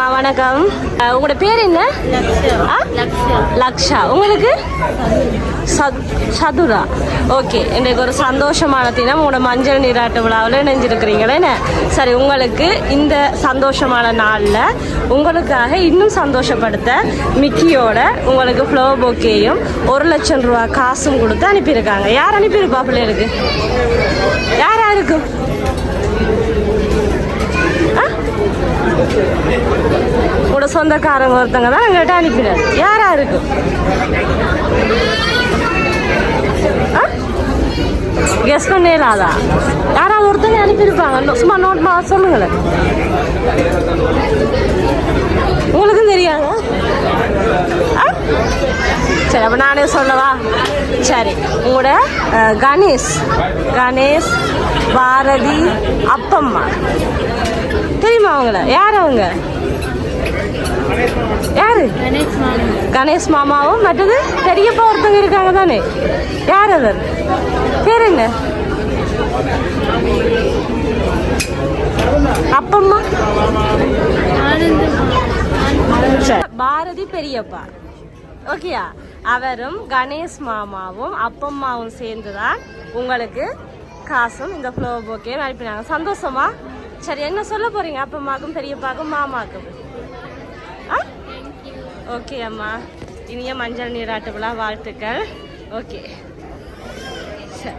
அம்மா வணக்கம். உங்களோட பேர் என்ன? லக்ஷா. உங்களுக்கு? சத்- சதுரா. ஓகே. இன்றைக்கு ஒரு சந்தோஷமான தினம். உங்களோட மஞ்சள் நீராட்டு விழாவில் இணைஞ்சிருக்கிறீங்களே என்ன? சரி உங்களுக்கு இந்த சந்தோஷமான நாளில் உங்களுக்காக இன்னும் சந்தோஷப்படுத்த மிக்கியோட உங்களுக்கு ஃப்ளவர் பொக்கேயும் ஒரு லட்சம் ரூபா காசும் கொடுத்து அனுப்பியிருக்காங்க. யார் அனுப்பியிருப்பா பிள்ளைகளுக்கு? யாரா சொந்தக்காரங்க ஒருத்தங்க தான் எங்கள்கிட்ட அனுப்பினார். யாரா இருக்கு? கெஸ் பண்ணலாதா யாராவது ஒருத்தங்க அனுப்பியிருப்பாங்க சும்மா நோட் மா சொல்லுங்களேன். உங்களுக்கும் தெரியாதா? ஆ? சரி அப்போ நானே சொல்லவா? சரி உங்களோட கணேஷ். கணேஷ் பாரதி அப்பம்மா. தெரியுமா அவங்கள? யார் அவங்க? யாரு? கணேஷ் மாமாவும் மற்றது பெரியப்பா ஒருத்தவங்க இருக்காங்க தானே? யார் அவர்? பேர் என்ன? அப்பம்மா. பாரதி பெரியப்பா. ஓகேயா அவரும் கணேஷ் மாமாவும் அப்பம்மாவும் சேர்ந்து தான் உங்களுக்கு காசும் இந்த ஃப்ளோ போக்கையும் அனுப்பினாங்க. சந்தோஷமா? சரி என்ன சொல்ல போறீங்க? அப்பம்மாக்கும் பெரியப்பாக்கும் மாமாக்கும்? ஓகே அம்மா. இனிய மஞ்சள் நீராட்டு விழா வாழ்த்துக்கள். ஓகே. சரி.